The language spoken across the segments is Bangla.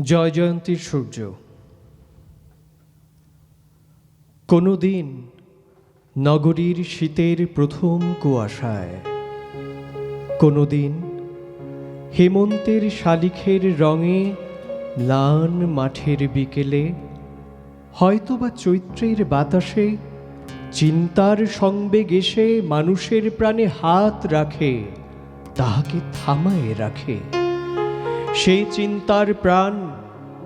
জয় জয়ন্তীর সূর্য। কোনো দিন নগরীর শীতের প্রথম কুয়াশায় কোনো দিন হেমন্তের শালিখের রঙে লান মাঠের বিকেলে হয়তোবা চৈত্রের বাতাসে চিন্তার সংবেগ এসে মানুষের প্রাণে হাত রাখে, তাহাকে থামায়ে রাখে। সেই চিন্তার প্রাণ,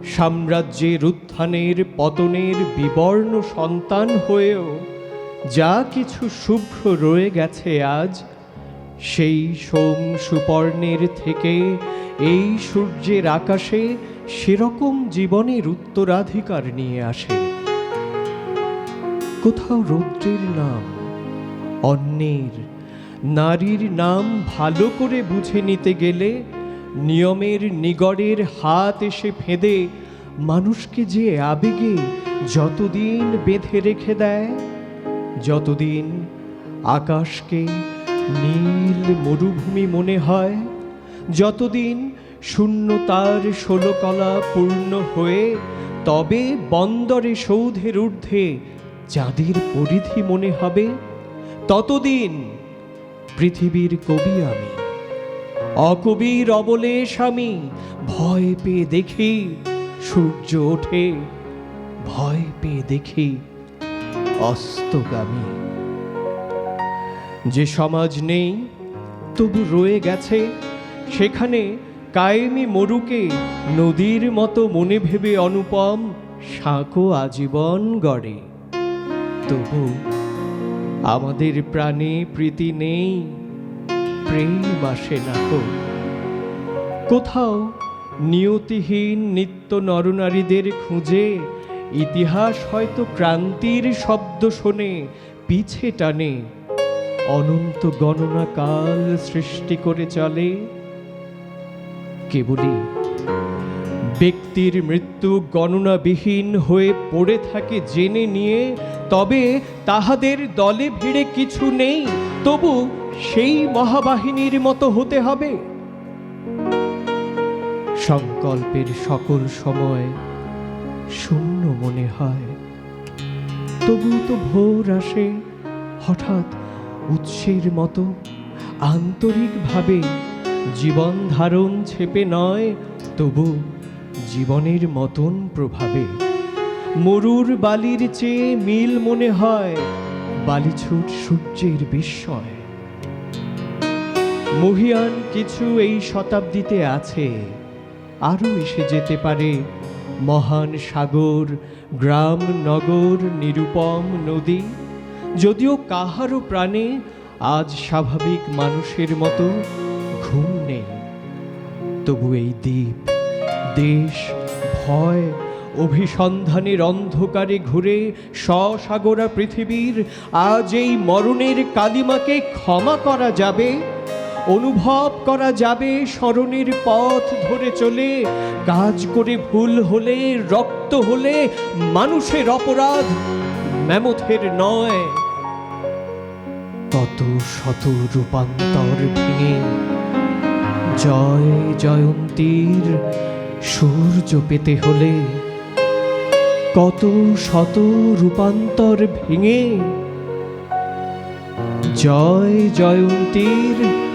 সাম্রাজ্যের উত্থানের পতনের বিবর্ণ সন্তান হয়েও যা কিছু শুভ্র রয়ে গেছে আজ, সেই সোম সুপর্ণের থেকে এই সূর্যের আকাশে সেরকম জীবনের উত্তরাধিকার নিয়ে আসে। কোথাও রৌদ্রের নাম, অন্যের, নারীর নাম ভালো করে বুঝে নিতে গেলে নিয়মের নিগড়ের হাত এসে ফেঁদে মানুষকে যে আবেগে যতদিন বেঁধে রেখে দেয়, যতদিন আকাশকে নীল মরুভূমি মনে হয়, যতদিন শূন্যতার ষোলকলা পূর্ণ হয়ে তবে বন্দরে সৌধের ঊর্ধ্বে চাঁদের পরিধি মনে হবে, ততদিন পৃথিবীর কবি আমি। অকবির অবলে স্বামী, ভয় পেয়ে দেখি সূর্য ওঠে, ভয় পেয়ে দেখি অস্তগামী। যে সমাজ নেই, তবু রয়ে গেছে, সেখানে কায়েমি মরুকে নদীর মতো মনে ভেবে অনুপম সাঁকো আজীবন গড়ে। তবু আমাদের প্রাণে প্রীতি নেই প্রেম আসে না কো কোথাও নিয়তিহীন নিত্য নরনারীদের খুঁজে ইতিহাস হয়তো ক্রান্তির শব্দ শোনে, পিছে টানে। অনন্ত গণনা কাল সৃষ্টি করে চলে। কেবলই ব্যক্তির মৃত্যু গণনাবিহীন হয়ে পড়ে থাকে জেনে নিয়ে, তবে তাহাদের দলে ভিড়ে কিছু নেই, তবু সেই মহাবাহিনীর মতো হতে হবে। সংকল্পের সকল সময় শূন্য মনে হয়। তবু তো ভোর আসে, হঠাৎ উৎসের মতো আন্তরিকভাবে জীবন ধারণ ছেপে নয়, তবু জীবনের মতন প্রভাবে। মরুর বালির চেয়ে মিল মনে হয়, বালিছুট সূর্যের বিস্ময়। মহিয়ান কিছু এই শতাব্দীতে আছে। আরও এসে যেতে পারে মহান সাগর, গ্রাম, নগর, নিরুপম নদী। যদিও কাহারও প্রাণে আজ স্বাভাবিক মানুষের মতো ঘুম নেই। তবু এই দ্বীপ, দেশ, ভয়, অভিসন্ধানের অন্ধকারে ঘুরে স্বসাগরা পৃথিবীর আজ এই মরণের কালিমাকে ক্ষমা করা যাবে। অনুভব করা যাবে স্মরণের পথ ধরে চলে। কাজ করে ভুল হলে, রক্ত হলে মানুষের অপরাধ ম্যামথের নয়। কত শত রূপান্তর ভেঙে জয় জয়ন্তীর সূর্য পেতে হলে কত শত রূপান্তর ভেঙে জয় জয়ন্তীর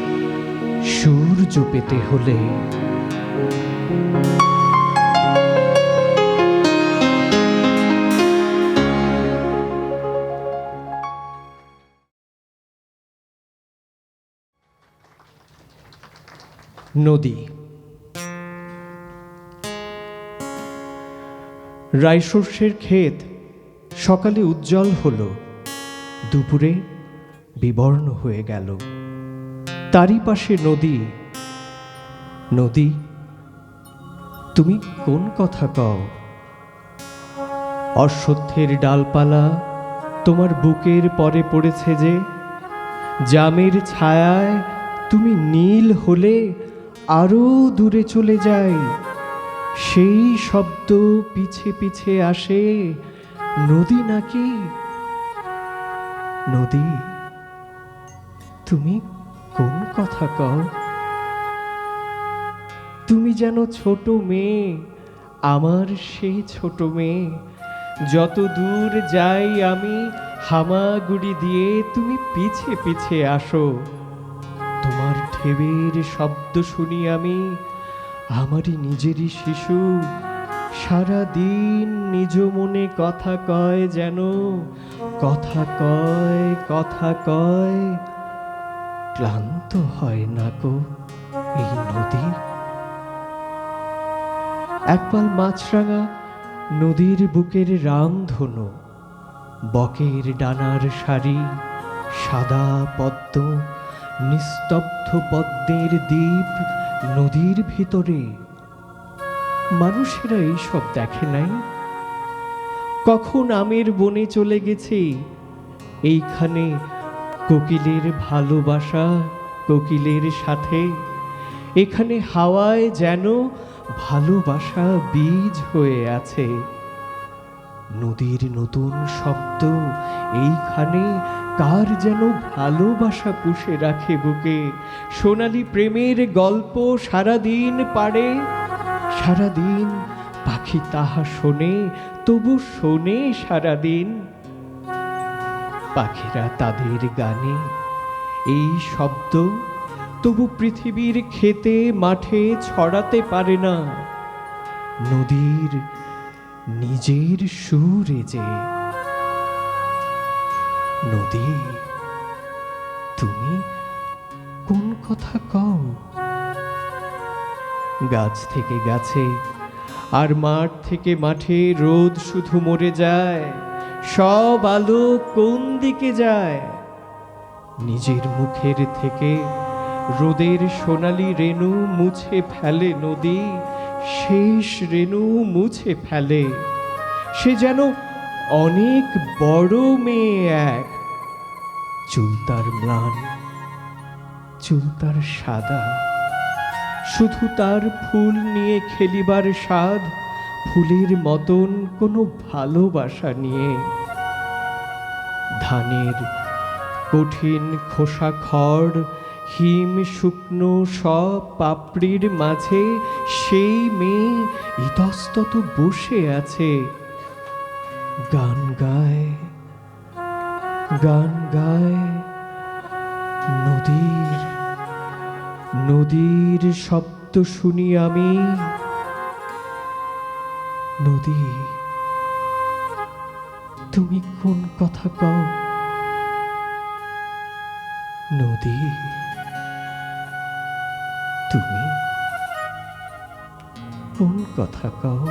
সূর্য পেতে হলে নদী। রাইশস্যের ক্ষেত সকালে উজ্জ্বল হলো দুপুরে বিবর্ণ হয়ে গেল। তারই পাশে নদী। নদী, তুমি কোন কথা কও? অশ্বত্থের ডালপালা তোমার বুকের পরে পড়েছে যে, জামের ছায়ায় তুমি নীল হলে আরও দূরে চলে যাই সেই শব্দ পিছে পিছে আসে, নদী নাকি? নদী, তুমি কোন কথা কও? তুমি যেন ছোট মেয়ে, আমার সেই ছোট মেয়ে। যত দূর যাই আমি, হামাগুড়ি দিয়ে তুমি পিছে পিছে আসো। তোমার ঢেবের শব্দ শুনি আমি, আমারই নিজেরই শিশু। সারা দিন নিজ মনে কথা কয় যেন, কথা কয় কথা কয়। ক্লান্ত হয় না গো এই নদী? একপাল মাছরাঙা নদীর বুকের রামধনু, বকের ডানার সারি সাদা পদ্ম, নিস্তব্ধ পদ্মের দ্বীপ নদীর ভিতরে। মানুষেরা এইসব দেখে নাই? কখন আমের বনে চলে গেছে? এইখানে কোকিলের ভালোবাসা কোকিলের সাথে। এখানে হাওয়ায় যেন ভালোবাসা বীজ হয়ে আছে। নদীর নতুন শব্দ, এইখানে কার যেন ভালোবাসা পুষে রাখে বুকে। সোনালি প্রেমের গল্প সারাদিন পারে সারাদিন পাখি তাহা শোনে, তবু শোনে সারাদিন। পাখিরা তাদের গানে, এই শব্দ তবু পৃথিবীর খেতে মাঠে ছড়াতে পারে না। নদীর নিজের সুরে যে, নদী, তুমি কোন কথা কও? গাছ থেকে গাছে, আর মাঠ থেকে মাঠে রোদ শুধু মরে যায়। সব আলো কোন দিকে যায়? নিজের মুখের থেকে রোদের সোনালি রেণু মুছে ফেলে নদী, শেষ রেণু মুছে ফেলে। সে যেন অনেক বড় মেয়ে এক। চুল তার ম্লান, চুল তার সাদা। শুধু তার ফুল নিয়ে খেলিবার স্বাদ ফুলের মতন কোনো ভালোবাসা নিয়ে। ধানের কঠিন খোসা খড়, হিম শুকনো সব পাপড়ির মাঝে সেই মেয়ে ইতস্তত বসে আছে। গান গায় গান গায়, নদীর নদীর শব্দ শুনি আমি। নদী। তুমি কোন কথা কও? নদী। তুমি কোন কথা কও?